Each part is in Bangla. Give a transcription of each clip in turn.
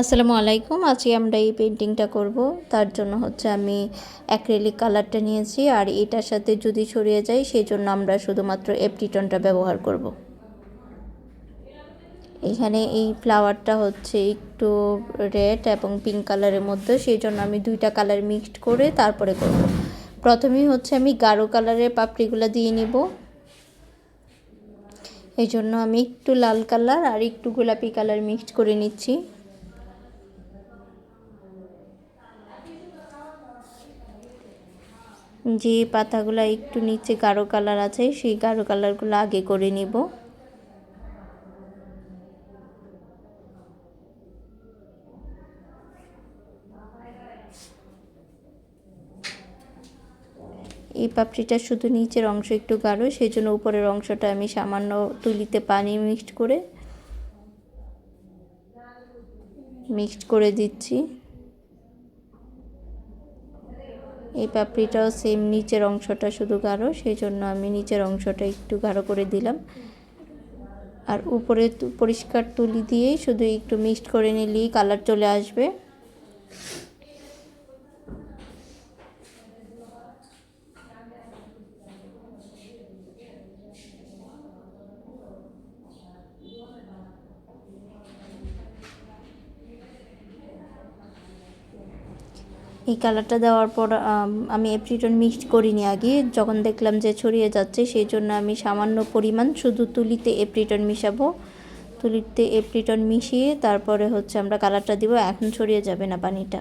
আসসালামু আলাইকুম। আজকে আমরা এই পেন্টিংটা করব। তার জন্য হচ্ছে আমি অ্যাক্রেলিক কালারটা নিয়েছি আর এটার সাথে যদি ছড়িয়ে যায় সেই জন্য আমরা শুধুমাত্র এপটিটনটা ব্যবহার করব। এখানে এই ফ্লাওয়ারটা হচ্ছে একটু রেড এবং পিঙ্ক কালারের মধ্যে সেই জন্য আমি দুইটা কালার মিক্সড করে তারপরে করব। প্রথমেই হচ্ছে আমি গাঢ় কালারের পাপড়িগুলো দিয়ে নিব। এই জন্য আমি একটু লাল কালার আর একটু গোলাপি কালার মিক্সড করে নিচ্ছি। যে পাতাগুলো একটু নিচে গাঢ় কালার আছে, সেই গাঢ় কালারগুলো আগে করে নিব। এই পাপড়িটা শুধু নিচের অংশ একটু গাঢ় সেই জন্য উপরের অংশটা আমি সামান্য তুলিতে পানি মিক্সড করে মিক্সড করে দিচ্ছি। এই পাপড়িটাও সেম নিচের অংশটা শুধু গাঢ় সেই জন্য আমি নিচের অংশটা একটু গাঢ় করে দিলাম। আর উপরে পরিষ্কার তুলি দিয়েই শুধু একটু মিক্সড করে নিলেই কালার চলে আসবে। এই কালারটা দেওয়ার পর, আমি এপ্রিটন মিক্সড করিনি আগে। যখন দেখলাম যে ছড়িয়ে যাচ্ছে, সেই জন্য আমি সামান্য পরিমাণ শুধু তুলিতে এপ্রিটন মিশাবো। তুলিতে এপ্রিটন মিশিয়ে তারপরে হচ্ছে আমরা কালারটা দিব, এখন ছড়িয়ে যাবে না পানিটা।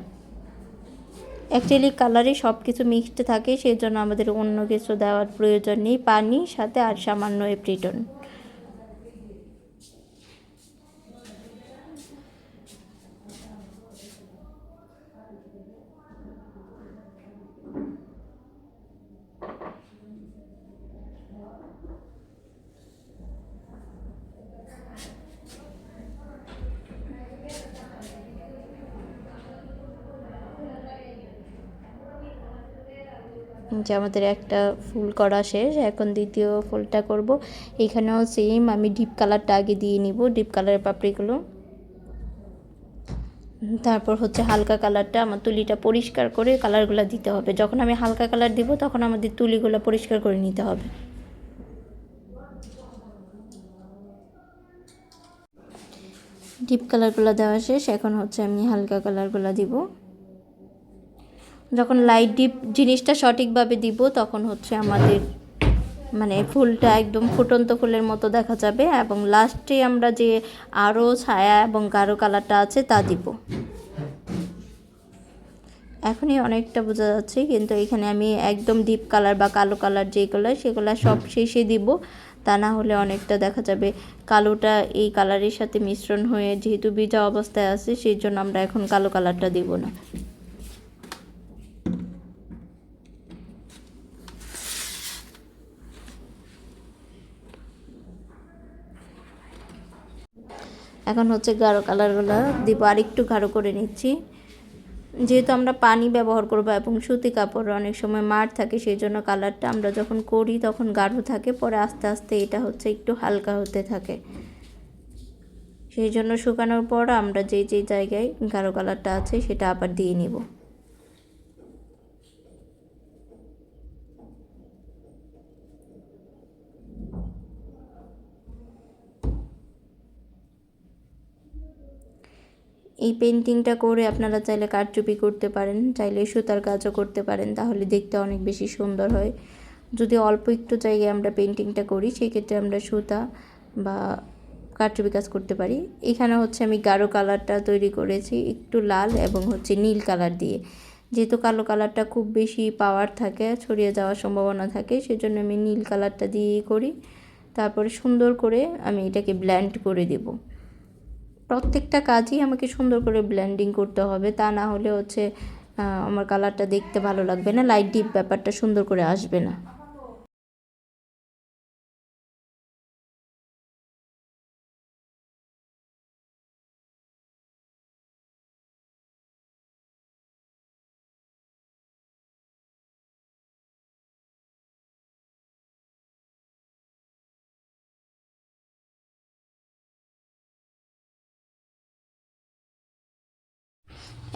অ্যাকচুয়ালি কালারে সব কিছু মিক্সড থাকে, সেই জন্য আমাদের অন্য কিছু দেওয়ার প্রয়োজন নেই, পানি, সাথে আর সামান্য এপ্রিটন যে আমাদের একটা ফুল করা শেষ, এখন দ্বিতীয় ফুলটা করব। এখানেও সেম আমি ডিপ কালারটা আগে দিয়ে নিব ডিপ কালারের পাপড়িগুলো। তারপর হচ্ছে হালকা কালারটা আমার তুলিটা পরিষ্কার করে কালারগুলো দিতে হবে। যখন আমি হালকা কালার দিব, তখন আমাদের তুলিগুলো পরিষ্কার করে নিতে হবে। ডিপ কালারগুলো দেওয়া শেষ, এখন হচ্ছে আমি হালকা কালারগুলো দিব। যখন লাইট ডিপ জিনিসটা সঠিকভাবে দিব, তখন হচ্ছে আমাদের মানে ফুলটা একদম ফুটন্ত ফুলের মতো দেখা যাবে এবং লাস্টে আমরা যে আরও ছায়া এবং গাঢ় কালারটা আছে তা দিব। এখনই অনেকটা বোঝা যাচ্ছে, কিন্তু এখানে আমি একদম ডিপ কালার বা কালো কালার যেগুলো, সেগুলো সব শেষে দিব। তা না হলে অনেকটা দেখা যাবে কালোটা এই কালারের সাথে মিশ্রণ হয়ে যেহেতু ভিজা অবস্থায় আছে, সেই জন্য আমরা এখন কালো কালারটা দিব না। এখন হচ্ছে গাঢ় কালারগুলো দিব, আর একটু গাঢ় করে নিচ্ছি। যেহেতু আমরা পানি ব্যবহার করব এবং সুতি কাপড় অনেক সময় মার থাকে সেই জন্য কালারটা আমরা যখন করি তখন গাঢ় থাকে, পরে আস্তে আস্তে এটা হচ্ছে একটু হালকা হতে থাকে। সেই জন্য শুকানোর পর আমরা যে যে জায়গায় গাঢ় কালারটা আছে সেটা আবার দিয়ে নিব। এই পেন্টিংটা করে আপনারা চাইলে কারচুপি করতে পারেন, চাইলে সুতার কাজও করতে পারেন, তাহলে দেখতে অনেক বেশি সুন্দর হয়। যদি অল্প একটু জায়গায় আমরা পেন্টিংটা করি, সেক্ষেত্রে আমরা সুতা বা কারচুপি কাজ করতে পারি। এখানে হচ্ছে আমি গাঢ় কালারটা তৈরি করেছি, একটু লাল এবং হচ্ছে নীল কালার দিয়ে। যেহেতু কালো কালারটা খুব বেশি পাওয়ার থাকে, ছড়িয়ে যাওয়ার সম্ভাবনা থাকে, সেজন্য আমি নীল কালারটা দিয়েই করি। তারপরে সুন্দর করে আমি এটাকে ব্ল্যান্ড করে দেবো। প্রত্যেকটা কাজই আমাকে সুন্দর করে ব্লেন্ডিং করতে হবে। তা না হলে হচ্ছে আমার কালারটা দেখতে ভালো লাগবে না লাইট ডিপ ব্যাপারটা সুন্দর করে আসবে না।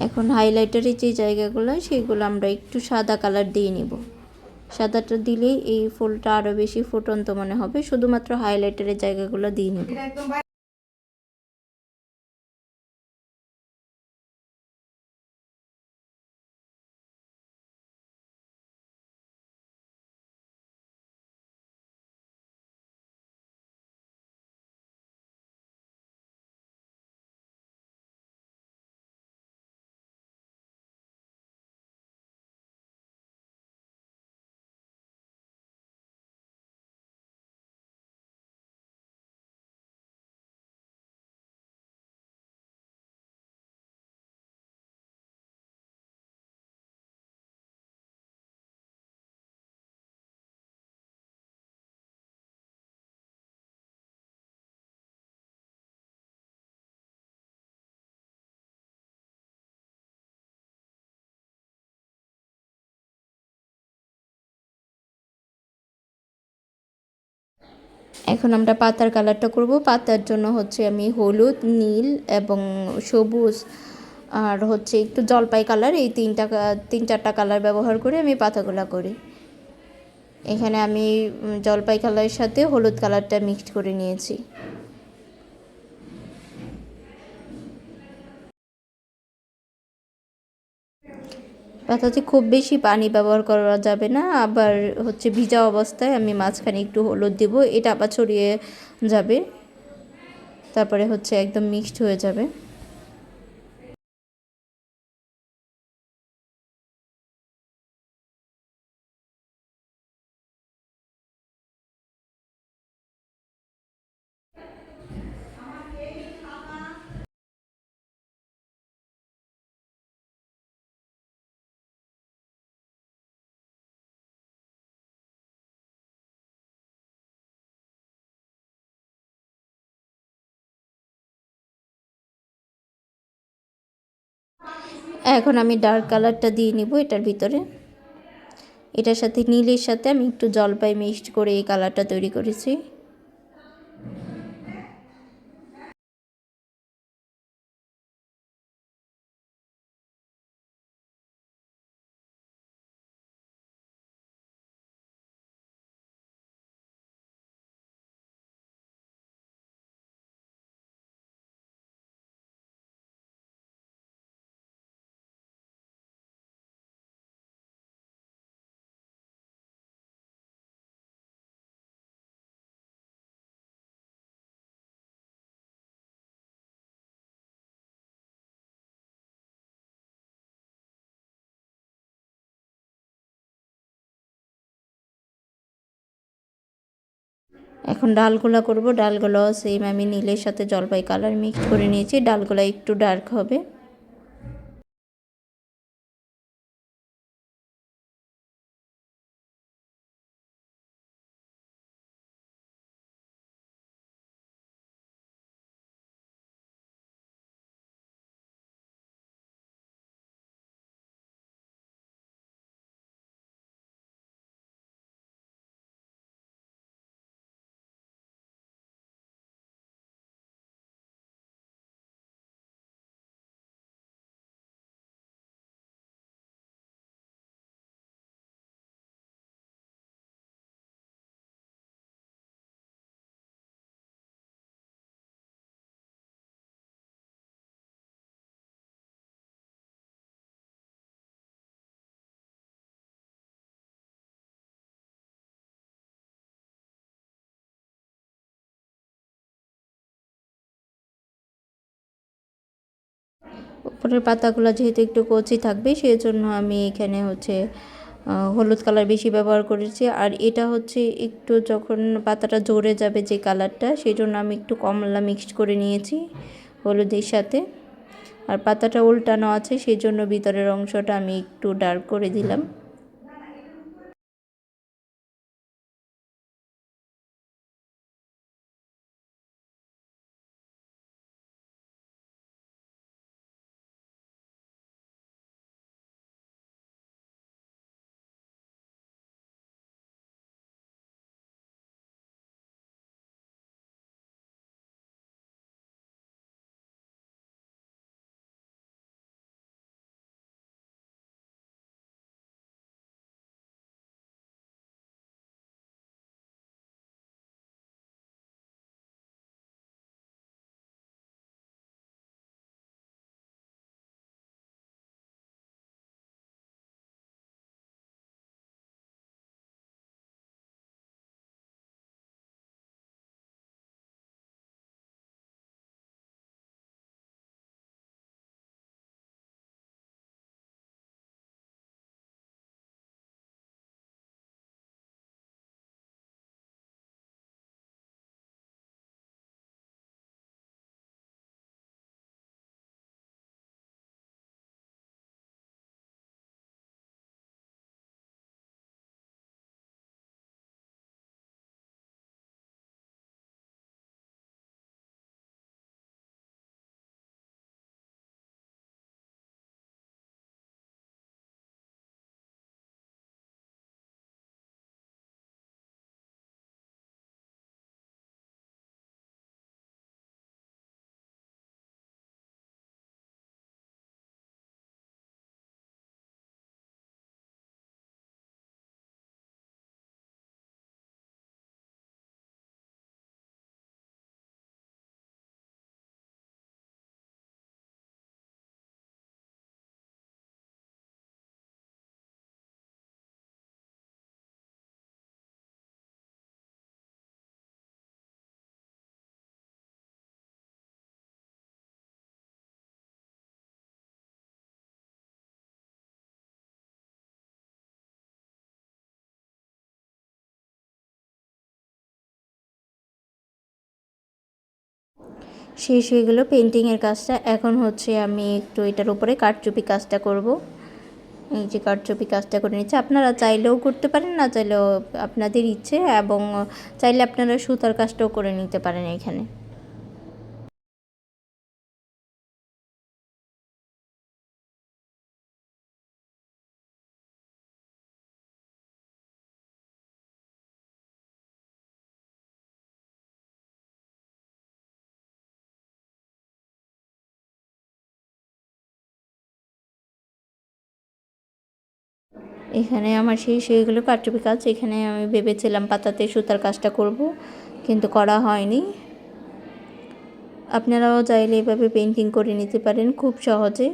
এখন হাইলাইটারের যে জায়গাগুলো, সেগুলো আমরা একটু সাদা কালার দিয়ে নিব। সাদাটা দিলেই এই ফুলটা আরও বেশি ফুটন্ত মনে হবে, শুধুমাত্র হাইলাইটারের জায়গাগুলো দিয়ে নিব। এখন আমরা পাতার কালারটা করব। পাতার জন্য হচ্ছে আমি হলুদ, নীল এবং সবুজ আর হচ্ছে একটু জলপাই কালার। এই তিনটা তিন চারটা কালার ব্যবহার করে আমি পাতাগুলা করি। এখানে আমি জলপাই কালারের সাথে হলুদ কালারটা মিক্সড করে নিয়েছি। পাতাতে খুব বেশি পানি ব্যবহার করা যাবে না। আবার হচ্ছে ভিজা অবস্থায় আমি মাঝখানে একটু হলুদ দেবো, এটা আবার ছড়িয়ে যাবে। তারপরে হচ্ছে একদম মিক্সড হয়ে যাবে। এখন আমি ডার্ক কালারটা দিয়ে নিব এটার ভিতরে। এটার সাথে নীলের সাথে আমি একটু জলপাই মিক্সড করে এই কালারটা তৈরি করেছি। এখন ডালগুলা করব। ডালগুলো সেম আমি নীলের সাথে জলপাই কালার মিক্স করে নিয়েছি। ডালগোলা একটু ডার্ক হবে। উপরের পাতাগুলো যেহেতু একটু কচি থাকবে সেই জন্য আমি এখানে হচ্ছে হলুদ কালার বেশি ব্যবহার করেছি। আর এটা হচ্ছে একটু যখন পাতাটা জোরে যাবে যে কালারটা সেই জন্য আমি একটু কমলা মিক্সড করে নিয়েছি হলুদের সাথে। আর পাতাটা উল্টানো আছে সেই জন্য ভিতরের অংশটা আমি একটু ডার্ক করে দিলাম। শেষ হয়ে গেলো পেন্টিংয়ের কাজটা। এখন হচ্ছে আমি একটু এটার উপরে কাঠচুপি কাজটা করব। এই যে কাঠচুপি কাজটা করে নিচ্ছে। আপনারা চাইলেও করতে পারেন, না চাইলেও আপনাদের ইচ্ছে এবং চাইলে আপনারা সুতার কাজটাও করে নিতে পারেন এখানে। এখানে আমার সেই সেইগুলো কাটচুপি কাজ। এখানে আমি ভেবেছিলাম পাতাতে সুতার কাজটা করব, কিন্তু করা হয়নি। আপনারাও চাইলে এভাবে পেন্টিং করে নিতে পারেন, খুব সহজে।